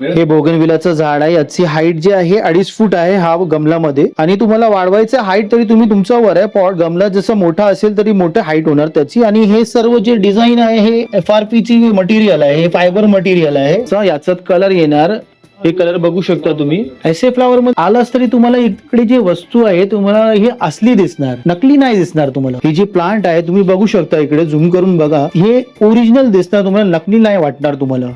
हे बोगनविलाचं झाड आहे. याची हाईट जी आहे अडीच फूट आहे हा गमलामध्ये. आणि तुम्हाला वाढवायचं हाईट तरी तुम्ही तुमच्यावर आहे. पॉट गमला जसं मोठा असेल तरी मोठं हाईट होणार त्याची. आणि हे सर्व जे डिझाईन आहे हे एफ आर पी ची मटेरियल आहे हे फायबर मटेरियल आहे. So याच्यात कलर येणार. हे कलर बघू शकता तुम्ही. ऐसे फ्लावर मध्ये आलाच तरी तुम्हाला इकडे जे वस्तू आहे तुम्हाला हे असली दिसणार. नकली नाही दिसणार तुम्हाला. हे जे प्लांट आहे तुम्ही बघू शकता इकडे. झूम करून बघा. हे ओरिजिनल दिसणार तुम्हाला. नकली नाही वाटणार तुम्हाला.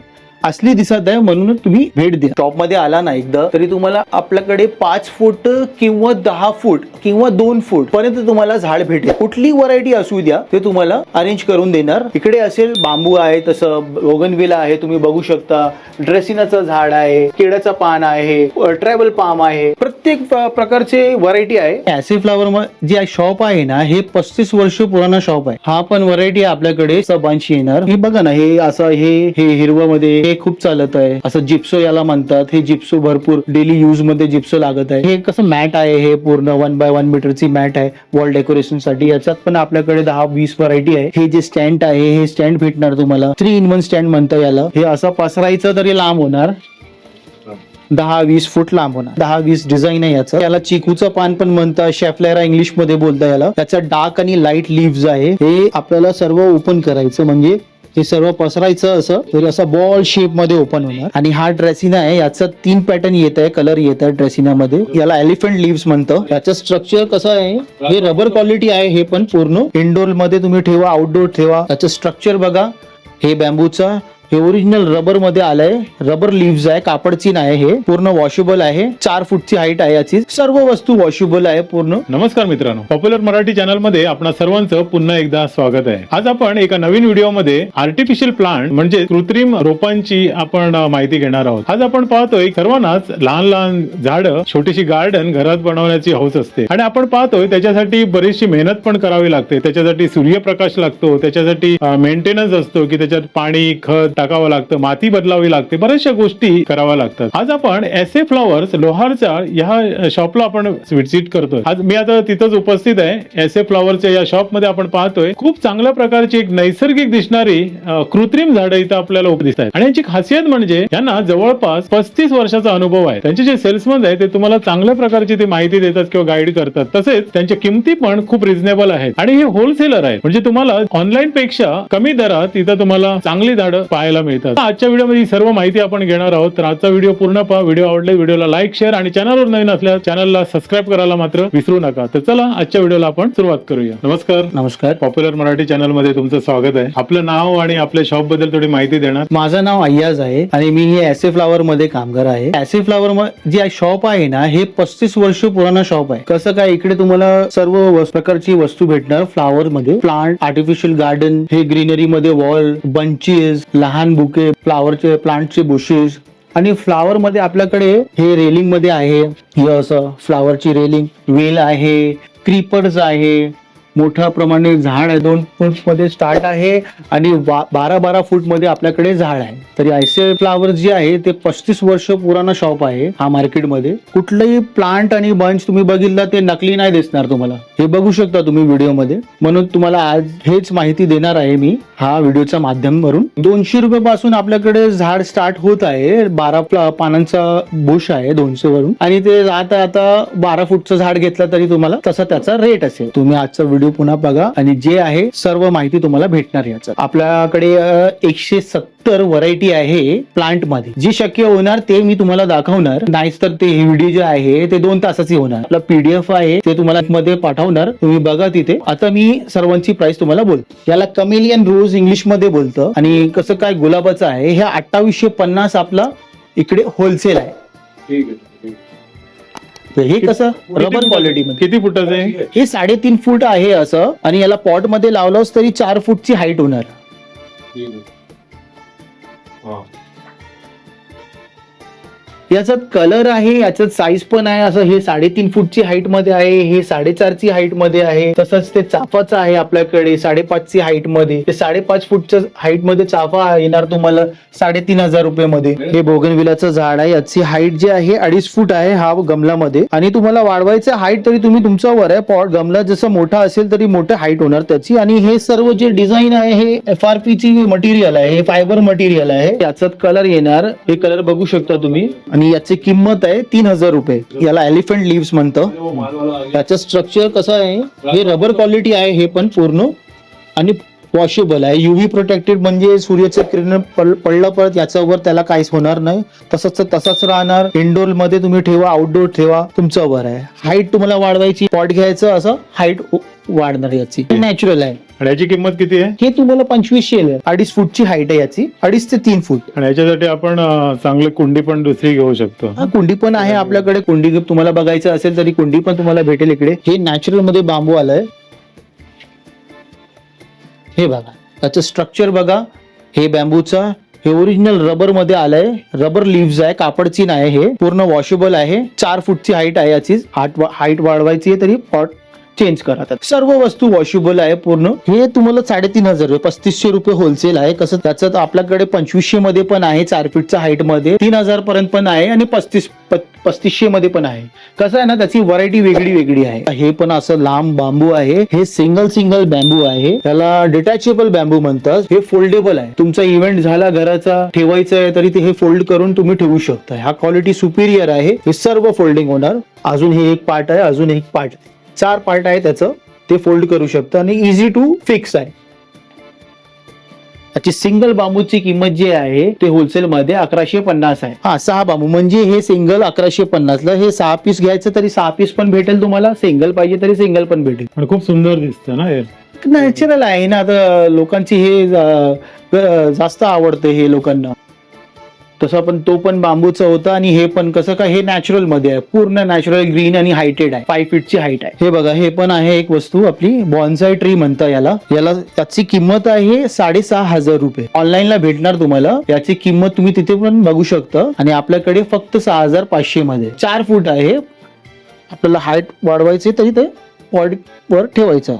असली दिसत आहे म्हणूनच तुम्ही भेट द्या टॉपमध्ये आला ना एकदा तरी तुम्हाला आपल्याकडे पाच फूट किंवा दहा फूट किंवा दोन फूट पर्यंत तुम्हाला झाड भेटेल. कुठली व्हरायटी असू द्या ते तुम्हाला अरेंज करून देणार. इकडे असेल बांबू आहे तसं बोगनविला आहे तुम्ही बघू शकता. ड्रेसिनाचं झाड आहे केळाचं पान आहे ट्रॅव्हल पाम आहे. प्रत्येक प्रकारचे व्हरायटी आहे. ऍसे फ्लावर जे शॉप आहे ना हे पस्तीस वर्ष पुराणा शॉप आहे. हा पण व्हरायटी आपल्याकडे बंच येणार. हे बघा ना हे असं हे हिरवं मध्ये हे खूप चालत आहे. असं जिप्सो याला म्हणतात. हे जिप्सो भरपूर डेली युजमध्ये जिप्सो लागत आहे. हे कसं मॅट आहे. हे पूर्ण वन बाय वन मीटरची मॅट आहे. वॉल डेकोरेशनसाठी. याच्यात पण आपल्याकडे दहा वीस व्हरायटी आहे. हे जे स्टँड आहे हे स्टँड भेटणार तुम्हाला. थ्री इन वन स्टँड म्हणता याला. हे असं पसरायचं तरी लांब होणार. दहा वीस फूट लांब होणार. दहा वीस डिझाईन आहे याचं. याला चिकूचं पान पण म्हणतात. शेफलेरा इंग्लिशमध्ये बोलता याला. त्याचा डार्क आणि लाइट लिव्ह आहे. हे आपल्याला सर्व ओपन करायचं. म्हणजे हे सर्व पसरायचं असं तरी असं बॉल शेपमध्ये ओपन होणार. आणि हा ड्रेसिना आहे याचा तीन पॅटर्न येत आहे कलर येत आहे ड्रेसिना मध्ये. याला एलिफंट लिव्स म्हणतं. याचं स्ट्रक्चर कसं आहे हे रबर क्वालिटी आहे हे पण पूर्ण. इनडोरमध्ये तुम्ही ठेवा आउटडोर ठेवा. त्याचं स्ट्रक्चर बघा. हे बॅम्बूचा हे ओरिजिनल रबरमध्ये आलंय. रबर लिव्ज आहे कापडचीन आहे हे. पूर्ण वॉशेबल आहे. चार फूटची हाईट आहे याची. सर्व वस्तू वॉशेबल आहे पूर्ण. नमस्कार मित्रांनो. पॉप्युलर मराठी चॅनलमध्ये आपणा सर्वांचं पुन्हा एकदा स्वागत आहे. आज आपण एका नवीन व्हिडिओमध्ये आर्टिफिशियल प्लांट म्हणजे कृत्रिम रोपांची आपण माहिती घेणार आहोत. आज आपण पाहतोय सर्वांनाच लहान लहान झाडं छोटीशी गार्डन घरात बनवण्याची हौस असते. आणि आपण पाहतोय त्याच्यासाठी बरीचशी मेहनत पण करावी लागते. त्याच्यासाठी सूर्यप्रकाश लागतो. त्याच्यासाठी मेंटेनन्स असतो की त्याच्यात पाणी खत टाकावं लागतं माती बदलावी लागते बऱ्याचशा गोष्टी कराव्या लागतात. आज आपण एस ए फ्लॉवर्स लोहारच्या ह्या शॉपला आपण विजिट करतोय. आज मी आता तिथंच उपस्थित आहे. एस ए फ्लॉवरच्या या शॉपमध्ये आपण पाहतोय. खूप चांगल्या प्रकारची एक नैसर्गिक दिसणारी कृत्रिम झाडं इथं आपल्याला दिसत आहेत आणि यांची खासियत म्हणजे यांना जवळपास पस्तीस वर्षाचा अनुभव आहे. त्यांचे जे सेल्समन आहे ते तुम्हाला चांगल्या प्रकारची ती माहिती देतात किंवा गाईड करतात. तसेच त्यांच्या किमती पण खूप रिझनेबल आहेत. आणि हे होलसेलर आहे म्हणजे तुम्हाला ऑनलाईन पेक्षा कमी दरात इथं तुम्हाला चांगली झाडं पाहायला मिळतात. आजच्या व्हिडिओमध्ये सर्व माहिती आपण घेणार आहोत. तर आजचा व्हिडिओ पूर्ण पहा. व्हिडिओ आवडले व्हिडिओला लाईक शेअर आणि चॅनलवर नवीन असल्यास चॅनलला सबस्क्राईब करायला मात्र विसरू नका. तर चला आजच्या व्हिडिओला आपण सुरुवात करूया. नमस्कार. नमस्कार. पॉप्युलर मराठी चॅनलमध्ये तुमचं स्वागत आहे. आपलं नाव आणि आपल्या शॉपबद्दल थोडी माहिती देणार. माझं नाव अय्याज आहे आणि मी हे ऍसे फ्लावर मध्ये कामगार आहे. ऍसे फ्लावर जे शॉप आहे ना हे पस्तीस वर्ष पुराणा शॉप आहे. कसं काय इकडे तुम्हाला सर्व प्रकारची वस्तू भेटणार? फ्लावर मध्ये. प्लांट आर्टिफिशियल गार्डन हे ग्रीनरी मध्ये वॉल बंचेस लहान बुके फ्लावरचे प्लांटचे बुशेस आणि फ्लावर मध्ये आपल्याकडे हे रेलिंगमध्ये आहे. हे असं फ्लावरची रेलिंग वेल आहे क्रीपर्स आहे. मोठ्या प्रमाणे झाड आहे. दोन फूटमध्ये स्टार्ट आहे आणि बा- बारा बारा फूटमध्ये आपल्याकडे झाड आहे. तरी आयसे फ्लावर जे आहे ते पस्तीस वर्ष पुराणा शॉप आहे हा मार्केटमध्ये. कुठलंही प्लांट आणि बंच तुम्ही बघितला ते नकली नाही दिसणार तुम्हाला. हे बघू शकता तुम्ही व्हिडिओमध्ये. म्हणून तुम्हाला आज हेच माहिती देणार आहे मी हा व्हिडिओच्या माध्यमावरून. दोनशे रुपये पासून आपल्याकडे झाड स्टार्ट होत आहे. बारा प्ला- पानांचा बुश आहे दोनशे वरून आणि ते आता आता बारा फूटचं झाड घेतलं तरी तुम्हाला तसा त्याचा रेट असेल. तुम्ही आजचा व्हिडिओ पुन्हा बघा आणि जे आहे सर्व माहिती तुम्हाला भेटणार याचं आपल्याकडे एकशे सत्तर व्हरायटी आहे प्लांटमध्ये. जी शक्य होणार ते मी तुम्हाला दाखवणार. नाहीच तर ते हे व्हिडिओ जे आहे ते दोन तासाची होणार. आपला पीडीएफ आहे ते तुम्हाला मध्ये पाठवणार. तुम्ही बघा तिथे. आता मी सर्वांची प्राइस तुम्हाला बोल याला कमेलियन रोज इंग्लिशमध्ये बोलतं. आणि कसं काय गुलाबाचं आहे हे अठ्ठावीसशे पन्नास आपला इकडे होलसेल आहे. तर हे कसं? रबर क्वालिटी मध्ये. किती फुटाचं आहे? हे साडेतीन फूट आहे असं आणि याला पॉटमध्ये लावलंच तरी चार फूटची हाईट होणार. याच्यात कलर आहे याच्यात साईज पण आहे. असं हे साडेतीन फूटची हाईटमध्ये आहे हे साडेचारची हाईटमध्ये आहे. तसंच ते चाफाचं आहे आपल्याकडे साडेपाचची हाईटमध्ये. ते साडेपाच फूटच्या हाईटमध्ये चाफा येणार तुम्हाला साडेतीन हजार रुपये मध्ये हे बोगनविलाचं झाड आहे. याची हाईट जी आहे अडीच फूट आहे हा गमलामध्ये. आणि तुम्हाला वाढवायचं हाईट तरी तुम्ही तुमच्यावर आहे. पॉट गमला जसं मोठा असेल तरी मोठं हाईट होणार त्याची. आणि हे सर्व जे डिझाईन आहे हे एफ आर पी ची मटेरियल आहे हे फायबर मटेरियल आहे. याच्यात कलर येणार. हे कलर बघू शकता तुम्ही. आणि याची किंमत आहे तीन हजार रुपये. याला एलिफंट लिव्स म्हणतं. याचं स्ट्रक्चर कसं आहे हे रबर क्वालिटी आहे हे पण पूर्ण. आणि वॉशेबल आहे. युव्ही प्रोटेक्टेड म्हणजे सूर्याचं किरण पड- पडलं परत याच्यावर त्याला काहीच होणार नाही. तसंच तसंच राहणार. इंडोरमध्ये तुम्ही ठेवा आउटडोर ठेवा तुमच्यावर आहे. हाईट तुम्हाला वाढवायची पॉट घ्यायचं असं हाईट वाढणार याची. नॅचरल आहे. आणि याची किंमत किती आहे? हे तुम्हाला पंचवीसशे. अडीच फूटची हाईट आहे याची. अडीच ते तीन फूट. आणि याच्यासाठी आपण चांगली कुंडी पण दुसरी घेऊ शकतो. हा कुंडी पण आहे आपल्याकडे. कुंडी तुम्हाला बघायचं असेल तरी कुंडी पण तुम्हाला भेटेल इकडे. हे नॅचरलमध्ये बांबू आलंय. हे बघा. त्याचं स्ट्रक्चर बघा. हे बॅम्बूचा हे ओरिजिनल रबरमध्ये आलंय. रबर लिव्ज आहे. कापडची नाही हे. पूर्ण वॉशेबल आहे. चार फूटची हाईट आहे याची हाईट वाढवायची आहे तरी पॉट चेंज करा सर्व वस्तू वॉशेबल आहे पूर्ण. हे तुम्हाला साडेतीन हजार रुपये पस्तीसशे रुपये होलसेल आहे. कसं त्याचं आपल्याकडे पंचवीसशे मध्ये पण आहे चार फीटच्या हाईटमध्ये. तीन हजार पर्यंत पण आहे आणि पस्तीस पस्तीसशे मध्ये पण आहे. कसं आहे ना त्याची व्हरायटी वेगळी वेगळी आहे. हे पण असं लांब बांबू आहे. हे सिंगल सिंगल बॅम्बू आहे. त्याला डिटॅचेबल बॅम्बू म्हणतात. हे फोल्डेबल आहे. तुमचा इव्हेंट झाला घराचा ठेवायचा आहे तरी ते हे फोल्ड करून तुम्ही ठेवू शकता. हा क्वालिटी सुपिरियर आहे. हे सर्व फोल्डिंग होणार. अजून हे एक पार्ट आहे अजून एक पार्ट चार पार्ट आहे त्याचं. ते फोल्ड करू शकतं आणि इझी टू फिक्स आहे. त्याची सिंगल बांबूची किंमत जी आहे ते होलसेल मध्ये अकराशे पन्नास आहे. हा सहा बांबू. म्हणजे हे सिंगल अकराशे पन्नास ला हे सहा पीस घ्यायचं तरी सहा पीस पण भेटेल तुम्हाला. सिंगल पाहिजे तरी सिंगल पण भेटेल. आणि खूप सुंदर दिसतं ना हे. नॅचरल आहे ना. आता लोकांची हे जास्त आवडतं हे लोकांना. तसं पण तो पण बांबूचा होता आणि हे पण कसं काय हे नॅचरलमध्ये आहे. पूर्ण नॅचरल ग्रीन आणि हायटेड आहे. फाय फीटची हाईट आहे. हे बघा हे पण आहे एक वस्तू आपली बॉन्साय ट्री म्हणता याला. याला त्याची किंमत आहे साडेसहा हजार रुपये. ऑनलाईनला भेटणार तुम्हाला. याची किंमत तुम्ही तिथे पण बघू शकता. आणि आपल्याकडे फक्त सहा हजार पाचशे मध्ये. चार फूट आहे. आपल्याला हाईट वाढवायचे तरी ते पॉड वर ठेवायचं.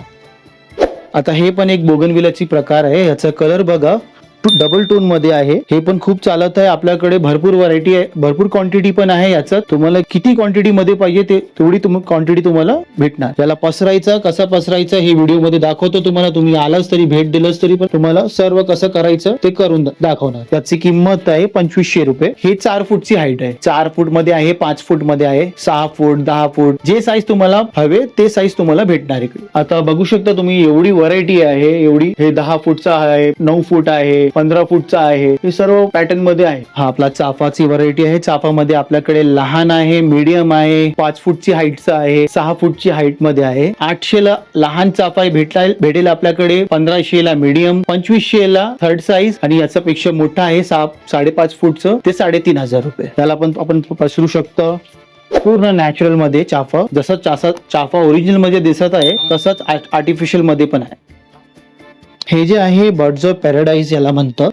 आता हे पण एक बोगनविलाची प्रकार आहे. याचा कलर बघा. डबल टोनमध्ये आहे. हे पण खूप चालत आहे. आपल्याकडे भरपूर व्हरायटी आहे. भरपूर क्वांटिटी पण आहे याचं. तुम्हाला किती क्वांटिटी मध्ये पाहिजे ते तेवढी क्वांटिटी तुम्हाला भेटणार. त्याला पसरायचं कसं पसरायचं हे व्हिडिओमध्ये दाखवतो तुम्हाला. तुम्ही आलाच तरी भेट दिलंच तरी पण तुम्हाला सर्व कसं करायचं ते करून दाखवणार. त्याची किंमत आहे पंचवीसशे रुपये. हे चार फूटची हाईट आहे. चार फूटमध्ये आहे पाच फूटमध्ये आहे सहा फूट दहा फूट. जे साईज तुम्हाला हवे ते साईज तुम्हाला भेटणार इकडे. आता बघू शकता तुम्ही एवढी व्हरायटी आहे एवढी हे दहा फूटचा आहे नऊ फूट आहे पंधरा फूटचा आहे. हे सर्व पॅटर्नमध्ये आहे. हा आपला चाफाची व्हरायटी आहे. चाफामध्ये आपल्याकडे लहान आहे मीडियम आहे पाच फूटची हाईटचा आहे सहा फूटची हाईटमध्ये आहे. आठशे ला लहान चाफा भेटला भेटेल आपल्याकडे. पंधराशे ला मीडियम पंचवीसशे ला थर्ड साईज आणि याच्यापेक्षा मोठा आहे सहा साडेपाच फूटचं. ते साडेतीन हजार रुपये. त्याला पण आपण पसरू शकतो. पूर्ण नॅचरलमध्ये चाफा. जसं चासा चाफा ओरिजिनलमध्ये दिसत आहे तसंच आर्टिफिशियलमध्ये पण आहे. हे जे आहे बर्ड्स ऑफ पॅराडाईज याला म्हणतात.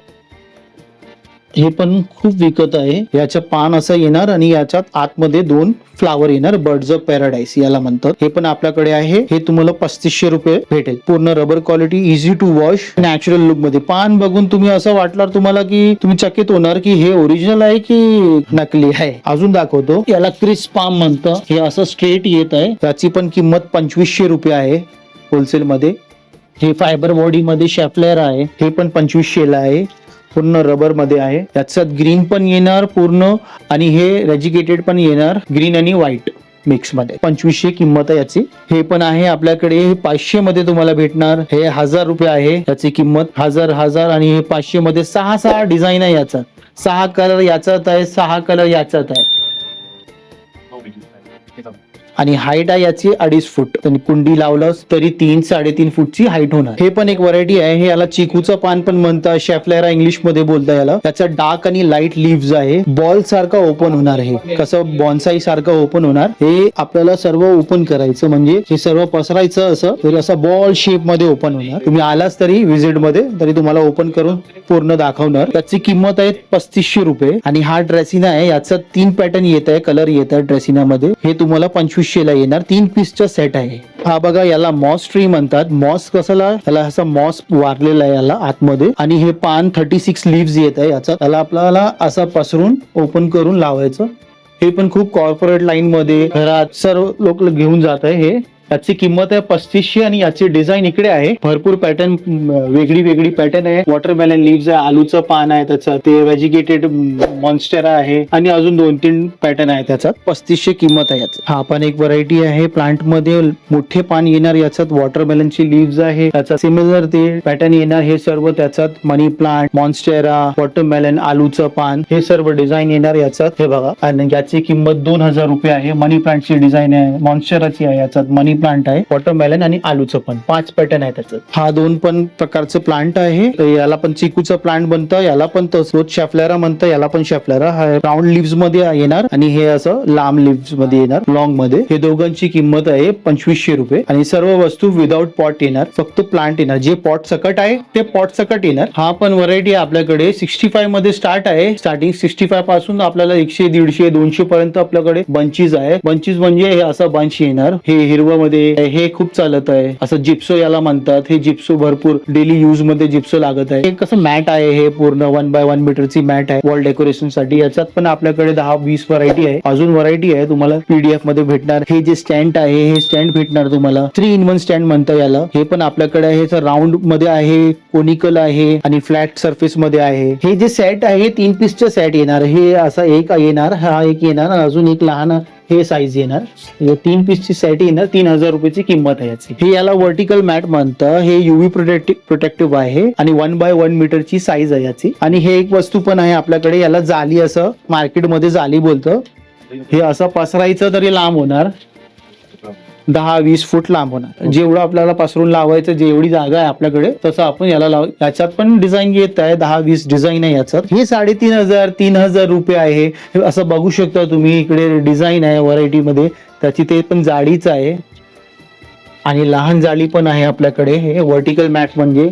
हे पण खूप विकत आहे. याचं पान असं येणार आणि याच्यात आतमध्ये दोन फ्लावर येणार बर्ड्स ऑफ पॅराडाईस याला म्हणतात. हे पण आपल्याकडे आहे. हे तुम्हाला पस्तीसशे रुपये भेटेल. पूर्ण rubber quality easy to wash natural लुकमध्ये. पान बघून तुम्ही असं वाटणार तुम्हाला की तुम्ही चकित होणार की हे ओरिजिनल आहे की नकली आहे. अजून दाखवतो. याला क्रिस पाम म्हणतं. हे असं स्ट्रेट येत आहे. त्याची पण किंमत पंचवीसशे रुपये आहे. होलसेल मध्ये. हे फायबर बॉडी मध्ये शेफलेअर आहे. हे पण पंचवीसशे ला आहे. पूर्ण रबरमध्ये आहे. त्याच्यात ग्रीन पण येणार पूर्ण आणि हे रेजिकेटेड पण येणार ग्रीन आणि व्हाईट मिक्समध्ये. पंचवीसशे किंमत आहे याची. हे पण आहे आपल्याकडे. पाचशे मध्ये तुम्हाला भेटणार. हे हजार रुपये आहे. याची किंमत हजार हजार आणि हे पाचशे मध्ये सहा सहा डिझाईन आहे याच्यात सहा कलर याच्यात आहे सहा कलर याच्यात आहे. आणि हाईट आहे याची अडीच फूट. आणि कुंडी लावलं तरी तीन साडेतीन फूटची हाईट होणार. हे पण एक व्हरायटी आहे. हे याला चिकूचं पान पण म्हणतात. शेफलेरा इंग्लिशमध्ये बोलता याला. त्याचा डार्क आणि लाइट लिव्ह आहे. बॉल सारखा ओपन होणार हे कसं? बॉन्साई सारखं ओपन होणार. हे आपल्याला सर्व ओपन करायचं. म्हणजे हे सर्व पसरायचं असं. तरी असं बॉल शेपमध्ये ओपन होणार. तुम्ही आलाच तरी व्हिजिटमध्ये तरी तुम्हाला ओपन करून पूर्ण दाखवणार. त्याची किंमत आहे पस्तीसशे रुपये. आणि हा ड्रेसिना आहे. याचा तीन पॅटर्न येत आहे. कलर येत आहे ड्रेसिना मध्ये. हे तुम्हाला पंचवीस पंचवीसशे ला येणार. तीन पीसचा सेट आहे. हा बघा याला मॉस ट्री म्हणतात. मॉस कसाला याला असा मॉस वारलेला आहे याला आतमध्ये. आणि हे पान थर्टी सिक्स लिव्ह येत आहे याचा. त्याला आपल्याला असा पसरून ओपन करून लावायचं. हे पण खूप कॉर्पोरेट लाईन मध्ये घरात सर्व लोक घेऊन जात आहे हे. याची किंमत आहे पस्तीसशे आणि याची डिझाईन इकडे आहे. भरपूर पॅटर्न वेगळी वेगळी पॅटर्न आहे. वॉटरमेलन लिव्ह आहे आलूचं पान आहे त्याचं ते व्हेजिगेटेड मॉन्स्टेरा आहे. आणि अजून दोन तीन पॅटर्न आहे त्याच्यात. पस्तीसशे किंमत आहे याची. हा पण एक व्हरायटी आहे. प्लांटमध्ये मोठे पान येणार याच्यात. वॉटरमेलनची लिव्ह आहे. त्याचा सिमिलर ते पॅटर्न येणार. हे सर्व त्याच्यात मनी प्लांट मॉन्स्टेरा वॉटरमेलन आलूचं पान हे सर्व डिझाईन येणार याच्यात. हे बघा. आणि याची किंमत दोन हजार रुपये आहे. मनी प्लांटची डिझाईन आहे. मॉन्स्टेराची आहे याच्यात. मनी प्लांट आहे. वॉटरमेलन आणि आलूचं पण. पाच पॅटर्न आहे त्याच्यात हा दोन पण प्रकारचं प्लांट आहे. याला पण चिकूचं प्लांट बनतं याला पण तसंच शेफलेरा म्हणतं याला पण शेफलेरा. हा राऊंड लिव्समध्ये येणार आणि हे असं लांब लिव्समध्ये येणार लॉंगमध्ये. हे दोघांची किंमत आहे पंचवीसशे रुपये. आणि सर्व वस्तू विदाउट पॉट येणार. फक्त प्लांट येणार. जे पॉट सकट आहे ते पॉट सकट येणार. हा पण व्हरायटी आपल्याकडे सिक्स्टी फायमध्ये स्टार्ट आहे. स्टार्टिंग सिक्स्टी फायपासून आपल्याला एकशे दीडशे दोनशे पर्यंत आपल्याकडे बंचीज आहे. बंचीज म्हणजे हे असं बंच येणार. हे हिरवं मध्ये हे खूप चालत आहे. असं जिप्सो याला म्हणतात. हे जिप्सो भरपूर डेली युजमध्ये जिप्सो लागत आहे. हे कसं मॅट आहे हे पूर्ण वन बाय वन मीटरची मॅट आहे. वॉल डेकोरेशनसाठी याच्यात पण आपल्याकडे दहा वीस व्हरायटी आहे. अजून व्हरायटी आहे. तुम्हाला पीडीएफमध्ये भेटणार. हे जे स्टँड आहे हे स्टँड भेटणार तुम्हाला. थ्री इन वन स्टँड म्हणता याला. हे पण आपल्याकडे आहे. राऊंडमध्ये आहे कोनिकल आहे आणि फ्लॅट सरफेस मध्ये आहे. हे जे सेट आहे तीन पीसचे सेट येणार. हे असा एक येणार हा एक येणार अजून एक लहान हे साईज येणार. तीन पीसची सेट येणार. तीन हजार रुपयाची किंमत आहे याची. हे याला वर्टिकल मॅट म्हणतं. हे युव्ही प्रोटेक्टिव्ह प्रोटेक्टिव्ह आहे आणि वन बाय वन मीटरची साईज आहे याची. आणि हे एक वस्तू पण आहे आपल्याकडे. याला जाली असं मार्केटमध्ये जाली बोलतं. हे असं पसरायचं तरी लांब होणार. दहा वीस फूट लांब होणार. जेवढं आपल्याला पसरून लावायचं जेवढी जागा आहे आपल्याकडे तसं आपण याला लाव याच्यात पण डिझाईन येत आहे. दहा वीस डिझाईन आहे याच्यात हे साडेतीन हजार तीन हजार रुपये आहे. असं बघू शकता तुम्ही इकडे डिझाईन आहे व्हरायटी मध्ये. त्याची ते पण जाडीच आहे. आणि लहान जाळी पण आहे आपल्याकडे. हे व्हर्टिकल मॅट म्हणजे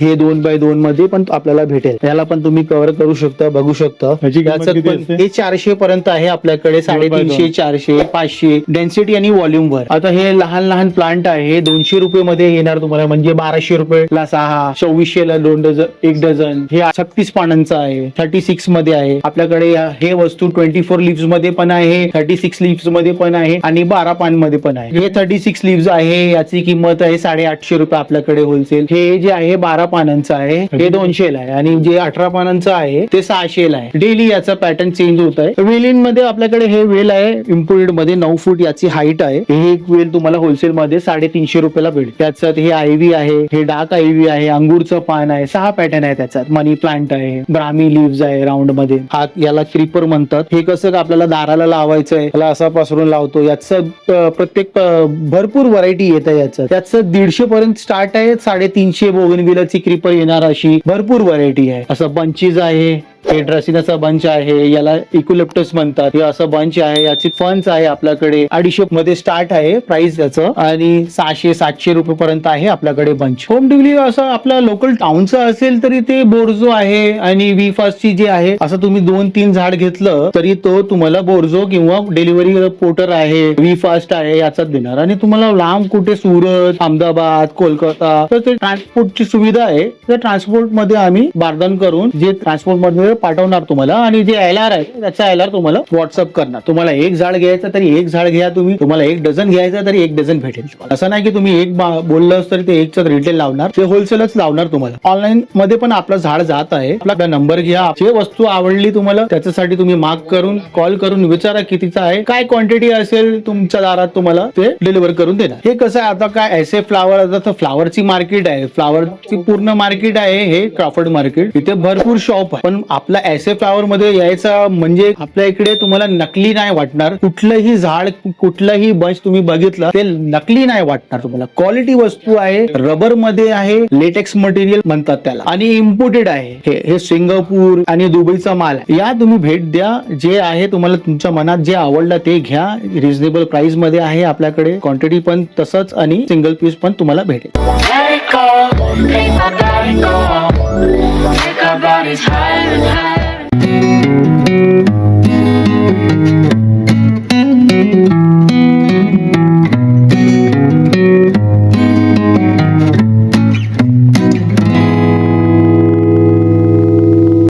हे दोन बाय दोन मध्ये पण आपल्याला भेटेल. याला पण तुम्ही कव्हर करू शकता बघू शकता. किंमत किती असते? हे चारशे पर्यंत आहे आपल्याकडे साडेतीनशे. चारशे पाचशे. डेन्सिटी आणि व्हॉल्यूम वर. आता हे लहान लहान प्लांट आहे दोनशे रुपये मध्ये येणार तुम्हाला. म्हणजे बाराशे रुपये ला सहा सव्वीसशे ला दोन डझन एक डझन. हे छत्तीस पानांचं आहे. थर्टी सिक्समध्ये आहे. आपल्याकडे या- हे वस्तू ट्वेंटी फोर लिव्समध्ये पण आहे थर्टी सिक्स लिव्समध्ये पण आहे आणि बारा पानमध्ये पण आहे. हे थर्टी सिक्स लिव्स आहे याची किंमत आहे साडेआठशे रुपये आपल्याकडे होलसेल हे जे आहे बारा पानांचं आहे हे दोनशे ला आहे आणि जे अठरा पानांचं आहे ते सहाशे ला आहे. डेली याचा पॅटर्न चेंज होत आहे वेलीन मध्ये आपल्याकडे हे वेल आहे इम्पोर्टेडमध्ये नऊ फूट याची हाईट आहे. हे एक वेल तुम्हाला होलसेल मध्ये साडेतीनशे रुपयाला भेटेल. त्याच्यात हे आयव्ही आहे हे डार्क आयव्ही आहे अंगूरचं पान आहे सहा पॅटर्न आहे त्याच्यात. मनी प्लांट आहे ब्राह्मी लिव्स आहे राऊंडमध्ये. हा याला क्रिपर म्हणतात. हे कसं आपल्याला दाराला लावायचं आहे त्याला असा पसरून लावतो. याचं प्रत्येक भरपूर व्हरायटी येत आहे याचं. त्याचं दीडशे पर्यंत स्टार्ट आहे साडेतीनशे क्रीपर येणार अशी भरपूर व्हरायटी आहे. असं बंचीज आहे. हे ड्रसिनाचा बंच आहे याला इक्युलेप्टस म्हणतात. हे असं बंच आहे याची फन्स आहे आपल्याकडे. अडीचशे मध्ये स्टार्ट आहे प्राइस याचं. आणि सहाशे सातशे रुपये पर्यंत आहे आपल्याकडे बंच होम डिलिव्हरी असं आपल्या लोकल टाउनचं असेल तरी ते बोर्जो आहे आणि वी ची जे आहे असं तुम्ही दोन तीन झाड घेतलं तरी तो तुम्हाला बोर्जो किंवा डिलिव्हरी पोर्टर आहे वी फास्ट आहे याचाच देणार. आणि तुम्हाला लांब कुठे सुरत अहमदाबाद कोलकाता तर ते ट्रान्सपोर्टची सुविधा आहे. त्या ट्रान्सपोर्टमध्ये आम्ही बारदान करून जे ट्रान्सपोर्टमध्ये पाठवणार तुम्हाला आणि जे एल आर आहे त्याचा एल आर तुम्हाला व्हॉट्सअप करणार. तुम्हाला एक झाड घ्यायचं तरी एक झाड घ्या तुम्ही. तुम्हाला एक डझन घ्यायचं तरी एक डझन भेटेल असं नाही की तुम्ही एक बोललं तरी ते एकच रिटेल लावणार. ते होलसेलच लावणार तुम्हाला. ऑनलाईन मध्ये पण आपलं झाड जात आहे. आपला नंबर घ्या. जे वस्तू आवडली तुम्हाला त्याच्यासाठी तुम्ही मार्क करून कॉल करून विचारा कितीचा आहे. काय क्वांटिटी असेल तुमच्या दारात तुम्हाला ते डिलिव्हर करून देणार. हे कसं आहे? आता काय ऐसे फ्लावर आता तर फ्लावरची मार्केट आहे. फ्लावरची पूर्ण मार्केट आहे हे क्राफर्ड मार्केट इथे भरपूर शॉप आहे. पण आपला एसे फ्लावर मध्ये यायचा म्हणजे आपल्या इकडे तुम्हाला नकली नाही वाटणार. कुठलंही झाड कुठलंही बंच तुम्ही बघितलं ते नकली नाही वाटणार तुम्हाला. क्वालिटी वस्तू आहे रबरमध्ये आहे लेटेक्स मटेरियल म्हणतात त्याला. आणि इम्पोर्टेड आहे. हे हे सिंगापूर आणि दुबईचा माल या तुम्ही भेट द्या. जे आहे तुम्हाला तुमच्या मनात जे आवडलं ते घ्या. रिझनेबल प्राइसमध्ये आहे आपल्याकडे. क्वांटिटी पण तसंच आणि सिंगल पीस पण तुम्हाला भेटेल. Take our bodies higher and higher.